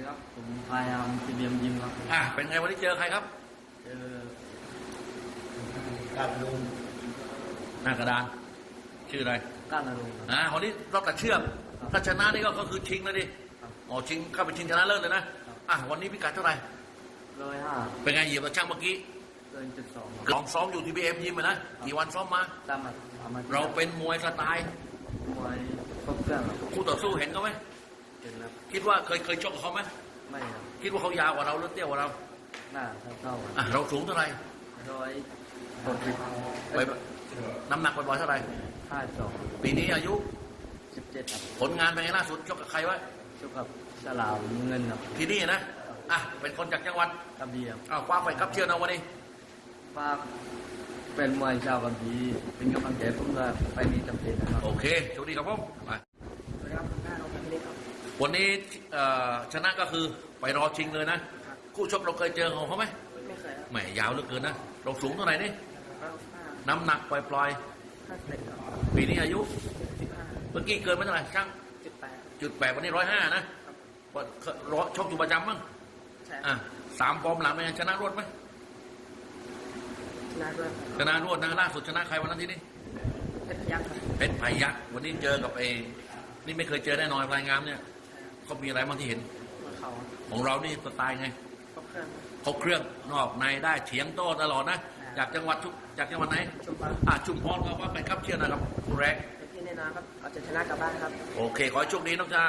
ดีครับ ผมพยายามทีเบียมยิมครับ อะเป็นไงวันนี้เจอใครครับ เจอการลุงหน้ากระดาน ชื่ออะไรก้านอารมณ์ครับอ่าวันนี้รอบตัดเชือกครับถ้าชนะนี่ก็ก็คือชิงแล้วดิครับอ๋อชิงเข้าไปชิงชนะเลิศเลยนะอะวันนี้พิกัดเท่าไหร่ร้อยห้าเป็นไงเหยียบกับช่างเมื่อกี้เกินจุดสองลองซ้อมอยู่ที่บีเอ็มยิมนะกี่วันซ้อมมาตามมาตามมาเราเป็นมวยสไตล์มวยครบเครื่องครับคู่ต่อสู้เห็นเขาไหมเห็นแล้ว คิดว่าเคยเคยชกกับเขาไหมไม่ครับคิดว่าเขายาวกว่าเราหรือเตี้ยกว่าเราหน้าเท่าเท่าๆกันอะเราสูงเท่าไหร่ร้อยหกสิบไปน้ำหนักบ่อยๆเท่าไหร่ห้าสองปีนี้อายุสิบเจ็ดครับผลงานเป็นไงล่าสุดชกกับใครไว้ชกกับฉลามเงินครับที่นี่นะอะเป็นคนจากจังหวัดกระเบียบอ้าวคว้าไปครับเชื่อนะวันนี้ฝากเป็นมวยชาวกระบีเป็นกำลังใจผมก็ไปมีจำเป็นนะครับโอเคโชคดีครับผม วันนี้เอ่อชนะก็คือไปรอชิงเลยนะ คู่ชกเราเคยเจอของเขาไหมไม่เคยครับแหมยาวเหลือเกินนะเราสูงเท่าไหร่นี่แล้วห้าน้ำหนักปล่อยห้าสิบเอ็ดครับๆปีนี้อายุ สิบห้าเมื่อกี้เกินไปเท่าไหร่ช่างสิบแปดจุดแปดวันนี้ร้อยห้านะว่าร้อยชกอยู่ประจำมั้งใช่อะสามฟอร์มหลังเป็นไงชนะรวดไหมชนะด้วยชนะรวดนะล่าสุดชนะใครวันนั้นที่นี่เพชรยักษ์ครับเพชรพยักษ์วันนี้เจอกับเองนี่ไม่เคยเจอแน่นอนรายงานเนี่ย เขามีอะไรบ้างที่เห็น เขาของเรานี่สไตล์ไงครบเครื่องเขาเครื่องนอกในได้เฉียงโต้ตลอดนะ จากจังหวัดทุกจากจังหวัดไหนชุมพรอ่าชุมพรก็ว่าไปครับเชื่อนะครับคุณแรกเป็นที่แน่นอนครับเอาจะชนะกลับบ้านครับ โอเค ขอให้โชคดีน้องชาย